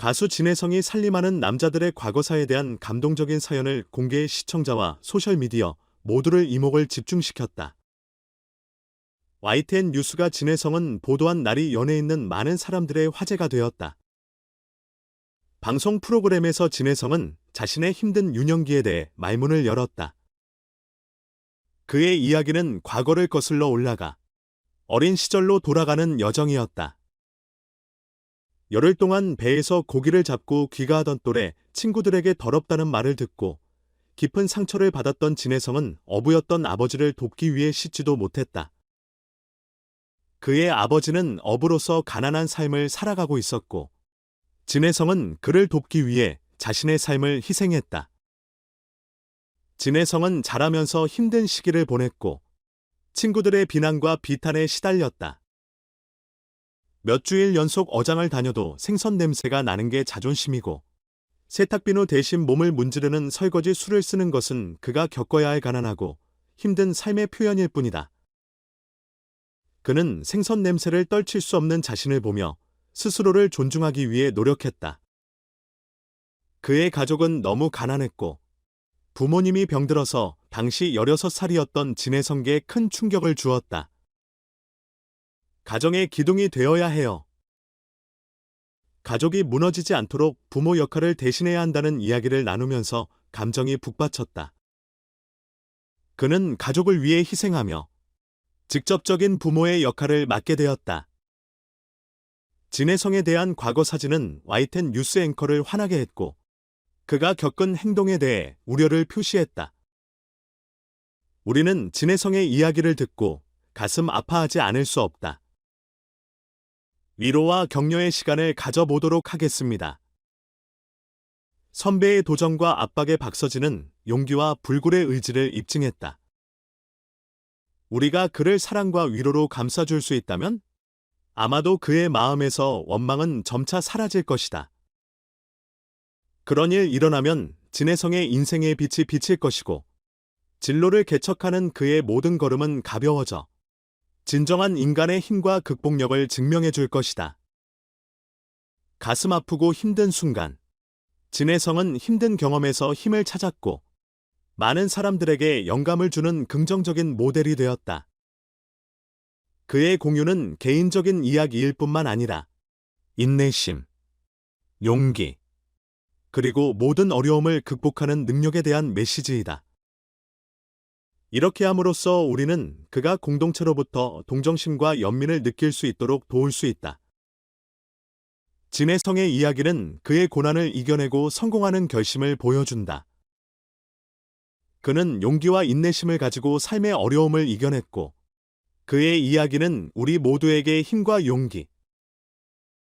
가수 진혜성이 살림하는 남자들의 과거사에 대한 감동적인 사연을 공개해 시청자와 소셜미디어 모두를 이목을 집중시켰다. YTN 뉴스가 진혜성은 보도한 날이 연에 있는 많은 사람들의 화제가 되었다. 방송 프로그램에서 진혜성은 자신의 힘든 유년기에 대해 말문을 열었다. 그의 이야기는 과거를 거슬러 올라가 어린 시절로 돌아가는 여정이었다. 열흘 동안 배에서 고기를 잡고 귀가하던 또래 친구들에게 더럽다는 말을 듣고 깊은 상처를 받았던 진혜성은 어부였던 아버지를 돕기 위해 씻지도 못했다. 그의 아버지는 어부로서 가난한 삶을 살아가고 있었고 진혜성은 그를 돕기 위해 자신의 삶을 희생했다. 진혜성은 자라면서 힘든 시기를 보냈고 친구들의 비난과 비탄에 시달렸다. 몇 주일 연속 어장을 다녀도 생선 냄새가 나는 게 자존심이고 세탁비누 대신 몸을 문지르는 설거지 술을 쓰는 것은 그가 겪어야 할 가난하고 힘든 삶의 표현일 뿐이다. 그는 생선 냄새를 떨칠 수 없는 자신을 보며 스스로를 존중하기 위해 노력했다. 그의 가족은 너무 가난했고 부모님이 병들어서 당시 16살이었던 진혜성계에 큰 충격을 주었다. 가정의 기둥이 되어야 해요. 가족이 무너지지 않도록 부모 역할을 대신해야 한다는 이야기를 나누면서 감정이 북받쳤다. 그는 가족을 위해 희생하며 직접적인 부모의 역할을 맡게 되었다. 진혜성에 대한 과거 사진은 YTN 뉴스 앵커를 화나게 했고 그가 겪은 행동에 대해 우려를 표시했다. 우리는 진혜성의 이야기를 듣고 가슴 아파하지 않을 수 없다. 위로와 격려의 시간을 가져보도록 하겠습니다. 선배의 도전과 압박에 박서진은 용기와 불굴의 의지를 입증했다. 우리가 그를 사랑과 위로로 감싸줄 수 있다면 아마도 그의 마음에서 원망은 점차 사라질 것이다. 그런 일 일어나면 진혜성의 인생의 빛이 비칠 것이고 진로를 개척하는 그의 모든 걸음은 가벼워져 진정한 인간의 힘과 극복력을 증명해 줄 것이다. 가슴 아프고 힘든 순간 진혜성은 힘든 경험에서 힘을 찾았고 많은 사람들에게 영감을 주는 긍정적인 모델이 되었다. 그의 공유는 개인적인 이야기일 뿐만 아니라 인내심, 용기, 그리고 모든 어려움을 극복하는 능력에 대한 메시지이다. 이렇게 함으로써 우리는 그가 공동체로부터 동정심과 연민을 느낄 수 있도록 도울 수 있다. 진혜성의 이야기는 그의 고난을 이겨내고 성공하는 결심을 보여준다. 그는 용기와 인내심을 가지고 삶의 어려움을 이겨냈고 그의 이야기는 우리 모두에게 힘과 용기,